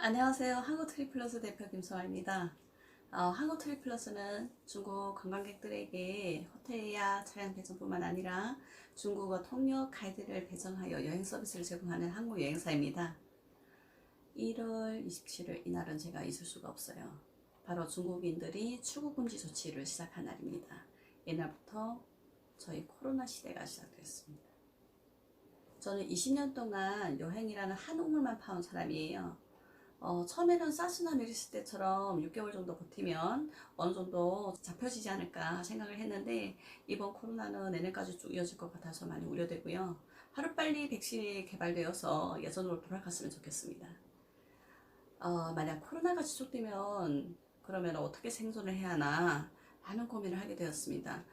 안녕하세요. 한국트리플러스 대표 김소아입니다. 어, 한국트리플러스는 중국 관광객들에게 호텔이야 차량 배정뿐만 아니라 중국어 통역 가이드를 배정하여 여행 서비스를 제공하는 한국 여행사입니다. 1월 27일 이날은 제가 잊을 수가 없어요. 바로 중국인들이 출국 금지 조치를 시작한 날입니다. 이날부터 저희 코로나 시대가 시작됐습니다. 저는 20년 동안 여행이라는 한 우물만 파온 사람이에요. 어, 처음에는 사스나 메리스 때처럼 6개월 정도 버티면 어느 정도 잡혀지지 않을까 생각을 했는데 이번 코로나는 내년까지 쭉 이어질 것 같아서 많이 우려되고요. 하루빨리 백신이 개발되어서 예전으로 돌아갔으면 좋겠습니다. 어, 만약 코로나가 지속되면 그러면 어떻게 생존을 해야 하나 많은 고민을 하게 되었습니다.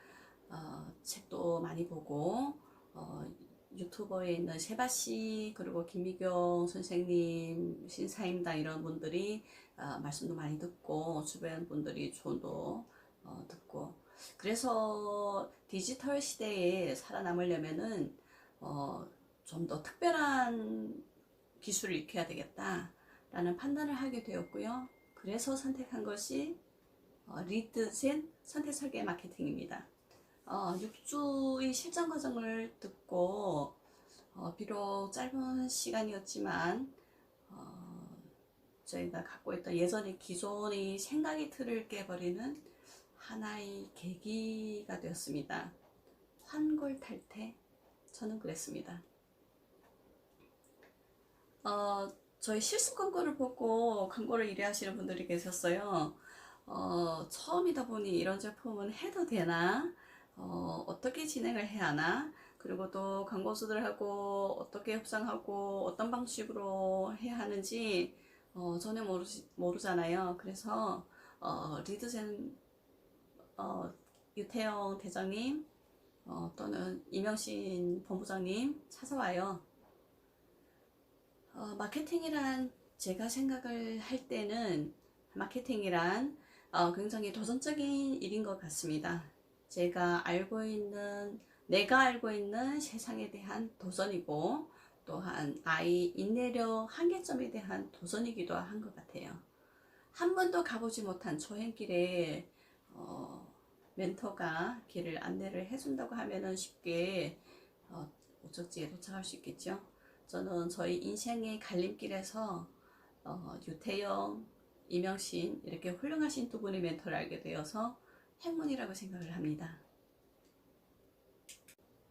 어, 책도 많이 보고 어, 유튜버에 있는 세바씨 그리고 김미경 선생님 신사임당 이런 분들이 어, 말씀도 많이 듣고 주변 분들이 조언도 어, 듣고 그래서 디지털 시대에 살아남으려면은 어, 좀 더 특별한 기술을 익혀야 되겠다라는 판단을 하게 되었고요. 그래서 선택한 것이 어, 리드젠 선택 설계 마케팅입니다. 어, 6주의 실전 과정을 듣고 어, 비록 짧은 시간이었지만 어, 저희가 갖고 있던 예전의 기존의 생각의 틀을 깨버리는 하나의 계기가 되었습니다. 환골탈태 저는 그랬습니다. 어, 저희 실습 광고를 보고 광고를 의뢰하시는 분들이 계셨어요. 어, 처음이다 보니 이런 제품은 해도 되나? 어, 어떻게 진행을 해야 하나? 그리고 또 광고주들하고 어떻게 협상하고 어떤 방식으로 해야 하는지 어, 전혀 모르, 모르잖아요. 그래서 어, 리드젠 어, 유태영 대장님 어, 또는 이명신 본부장님 찾아와요. 어, 마케팅이란 제가 생각을 할 때는 마케팅이란 어, 굉장히 도전적인 일인 것 같습니다. 제가 알고 있는 내가 알고 있는 세상에 대한 도전이고 또한 아이 인내력 한계점에 대한 도전이기도 한 것 같아요. 한 번도 가보지 못한 초행길에 어, 멘토가 길을 안내를 해준다고 하면은 쉽게 어, 목적지에 도착할 수 있겠죠. 저는 저희 인생의 갈림길에서 어, 유태영, 이명신 이렇게 훌륭하신 두 분의 멘토를 알게 되어서 행운이라고 생각을 합니다.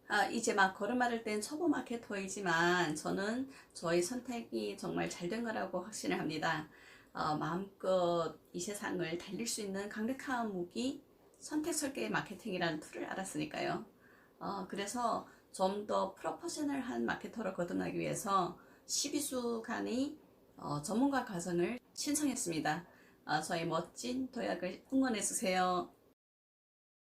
아, 이제 막 걸음마를 땐 초보 마케터이지만 저는 저의 선택이 정말 잘 된 거라고 확신을 합니다. 어, 마음껏 이 세상을 달릴 수 있는 강력한 무기 선택 설계 마케팅이라는 툴을 알았으니까요. 어, 그래서 좀 더 프로포셔널한 마케터로 거듭나기 위해서 12주간의 어, 전문가 과정을 신청했습니다. 어, 저희 멋진 도약을 응원해 주세요.